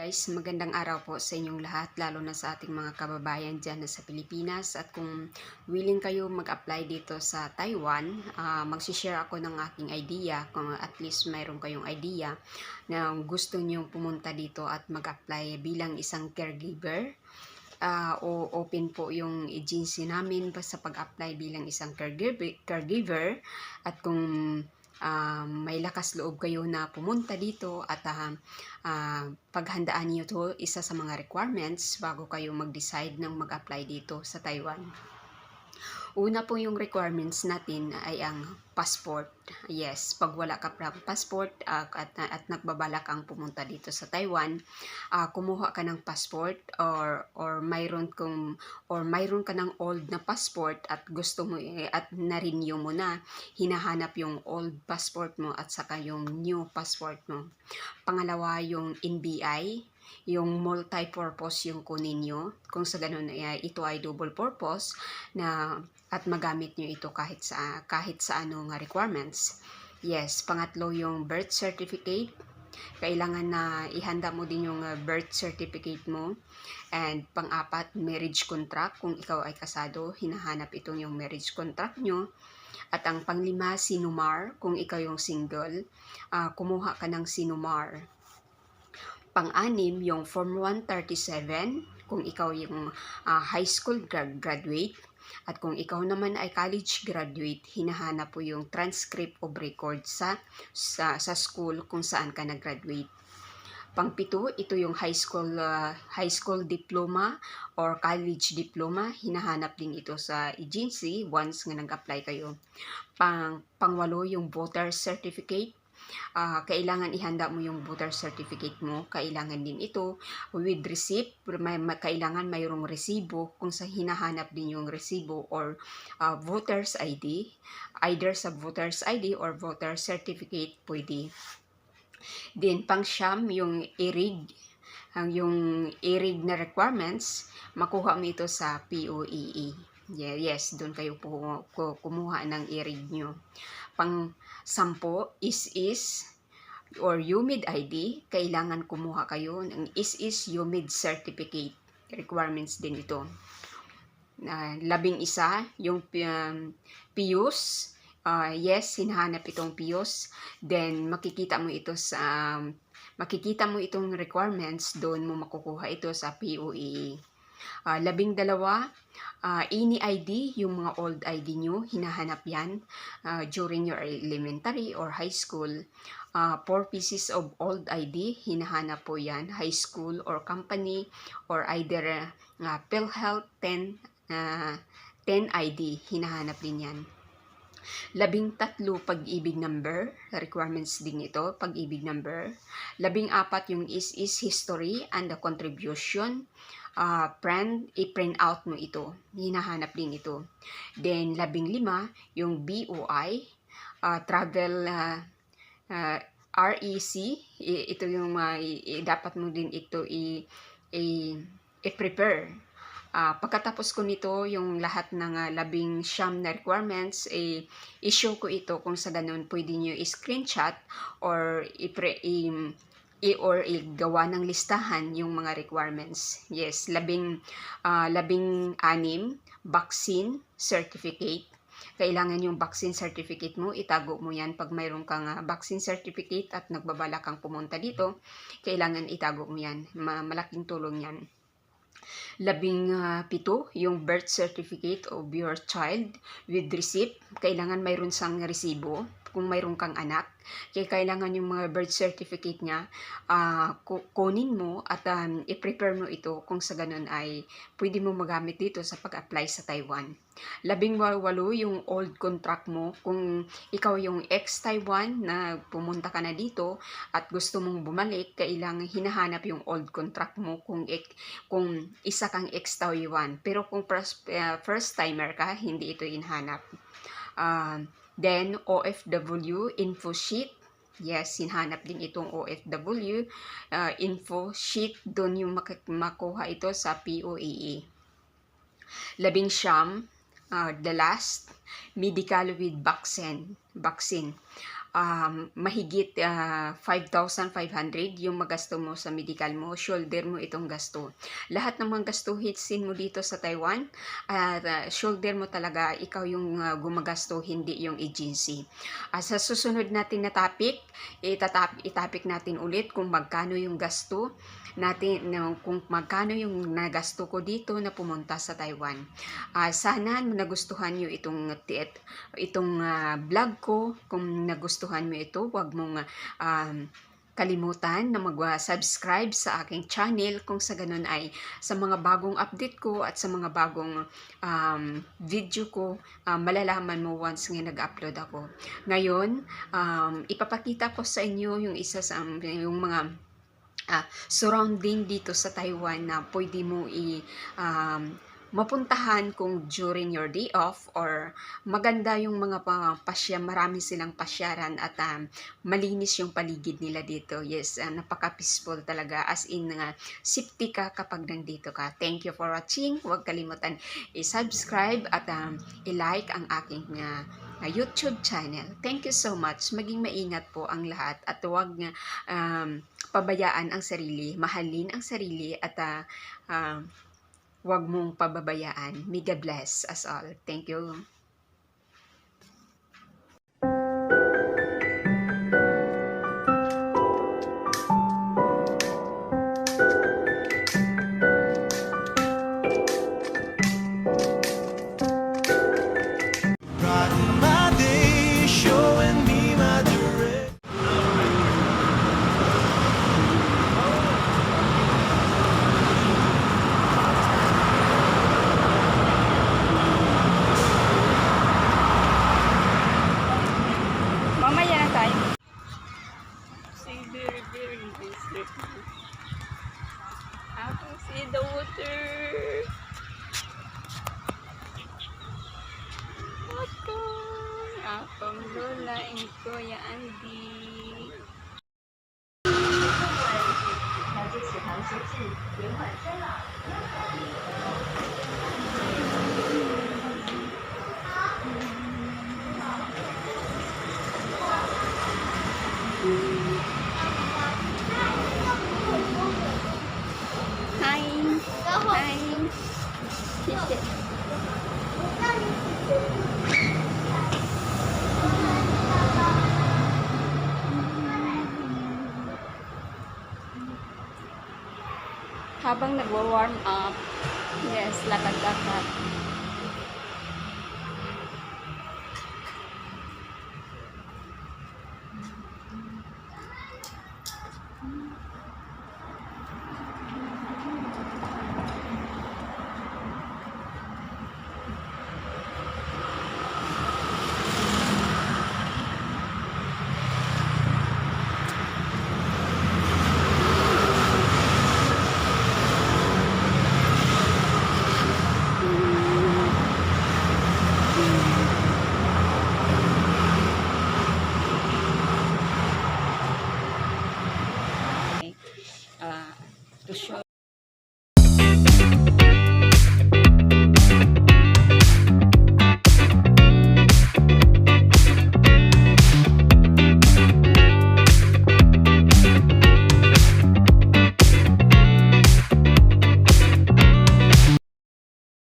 Guys, magandang araw po sa inyong lahat, lalo na sa ating mga kababayan dyan sa Pilipinas. At kung willing kayo mag-apply dito sa Taiwan, uh, magsishare ako ng aking idea, kung at least mayroon kayong idea na gusto nyong pumunta dito at mag-apply bilang isang caregiver. Uh, o open po yung agency namin sa pag-apply bilang isang caregiver, caregiver at kung uh, may lakas loob kayo na pumunta dito at uh, uh, paghandaan niyo to isa sa mga requirements bago kayo mag-decide ng mag-apply dito sa Taiwan. Una po yung requirements natin ay ang passport. Yes, pag wala ka pa passport uh, at, at nagbabalak kang pumunta dito sa Taiwan, uh, kumuha ka ng passport or or mayroon kung or mayroon ka ng old na passport at gusto mo eh, at na-renew mo na, hinahanap yung old passport mo at saka yung new passport mo. Pangalawa, yung NBI, yung multi-purpose yung kunin nyo. Kung sa ganun, uh, ito ay double purpose na at magamit nyo ito kahit sa kahit sa ano nga requirements. Yes, pangatlo yung birth certificate. Kailangan na ihanda mo din yung birth certificate mo. And pang-apat, marriage contract. Kung ikaw ay kasado, hinahanap itong yung marriage contract nyo. At ang panglima, sinumar. Kung ikaw yung single, uh, kumuha ka ng sinumar. Pang-anim, yung Form 137, kung ikaw yung uh, high school grad graduate. At kung ikaw naman ay college graduate, hinahanap po yung transcript of record sa, sa, sa school kung saan ka nag-graduate. Pangpito, ito yung high school uh, high school diploma or college diploma. Hinahanap din ito sa agency once nga nag-apply kayo. Pang pangwalo yung voter certificate uh, kailangan ihanda mo yung voter certificate mo. Kailangan din ito with receipt. May, may, kailangan mayroong resibo kung sa hinahanap din yung resibo or uh, voter's ID. Either sa voter's ID or voter certificate pwede. Then pang siyam yung IRIG ang yung IRIG na requirements, makuha mo ito sa POEE. Yeah, yes, doon kayo po, kumuha ng IRIG nyo. Pang sampo, is-is, or UMID ID, kailangan kumuha kayo ng is-is UMID certificate. Requirements din ito. Uh, labing isa, yung um, PIUS, uh, yes, hinahanap itong PIUS. Then, makikita mo ito sa, um, makikita mo itong requirements, doon mo makukuha ito sa POE. Uh, labing dalawa, uh, any ID, yung mga old ID nyo, hinahanap yan uh, during your elementary or high school. Uh, four pieces of old ID, hinahanap po yan, high school or company or either uh, PhilHealth 10, uh, 10 ID, hinahanap din yan. Labing tatlo pag-ibig number, requirements din ito, pag-ibig number. Labing apat yung is-is history and the contribution uh, print, i-print out mo ito. Hinahanap din ito. Then, labing lima, yung BOI, uh, travel uh, uh, REC, ito yung uh, dapat mo din ito i-prepare. Uh, pagkatapos ko nito, yung lahat ng uh, labing siyam na requirements, eh, i-show ko ito kung sa ganun pwede nyo i-screenshot or i-pre- i- i or igawa ng listahan yung mga requirements. Yes, labing, uh, labing anim, vaccine certificate. Kailangan yung vaccine certificate mo, itago mo yan pag mayroon kang uh, vaccine certificate at nagbabala kang pumunta dito, kailangan itago mo yan. Ma malaking tulong yan. Labing uh, pito, yung birth certificate of your child with receipt. Kailangan mayroon sang resibo kung mayroon kang anak. Kaya kailangan yung mga birth certificate niya, uh, kunin mo at um, i-prepare mo ito kung sa ganun ay pwede mo magamit dito sa pag-apply sa Taiwan. Labing walo yung old contract mo. Kung ikaw yung ex-Taiwan na pumunta ka na dito at gusto mong bumalik, kailangan hinahanap yung old contract mo kung, kung isa kang ex-Taiwan. Pero kung first, uh, first timer ka, hindi ito hinahanap. Uh, Then, OFW info sheet. Yes, sinhanap din itong OFW uh, info sheet. Doon yung mak makuha ito sa POAA. Labing siyam, uh, the last, medical with vaccine. vaccine. Um, mahigit ah, 5,500 yung magasto mo sa medical mo, shoulder mo itong gasto. Lahat ng mga gastuhin mo dito sa Taiwan, ah, shoulder mo talaga, ikaw yung ah, gumagasto, hindi yung agency. Ah, sa susunod natin na topic, itatap, itapik natin ulit kung magkano yung gasto natin, na- kung magkano yung nagasto ko dito na pumunta sa Taiwan. Ah, sana nagustuhan nyo itong, itong ah, vlog ko. Kung nagustuhan mo ito, wag mong um, kalimutan na mag-subscribe sa aking channel kung sa ganun ay sa mga bagong update ko at sa mga bagong um, video ko, ah, malalaman mo once nga nag-upload ako. Ngayon, um, ipapakita ko sa inyo yung isa sa yung mga ah, surrounding dito sa Taiwan na pwede mo i um, mapuntahan kung during your day off or maganda yung mga pa, pasya, marami silang pasyaran at um, malinis yung paligid nila dito. Yes, ah, napaka-peaceful talaga as in uh, safety ka kapag nandito ka. Thank you for watching. Huwag kalimutan i-subscribe at um, i-like ang aking uh, uh, YouTube channel. Thank you so much. Maging maingat po ang lahat at huwag um, pabayaan ang sarili, mahalin ang sarili at uh, uh, huwag mong pababayaan. May God bless us all. Thank you. 调节血糖机制，延缓衰老。Habang nagwa-warm up, yes, lakad-lakad.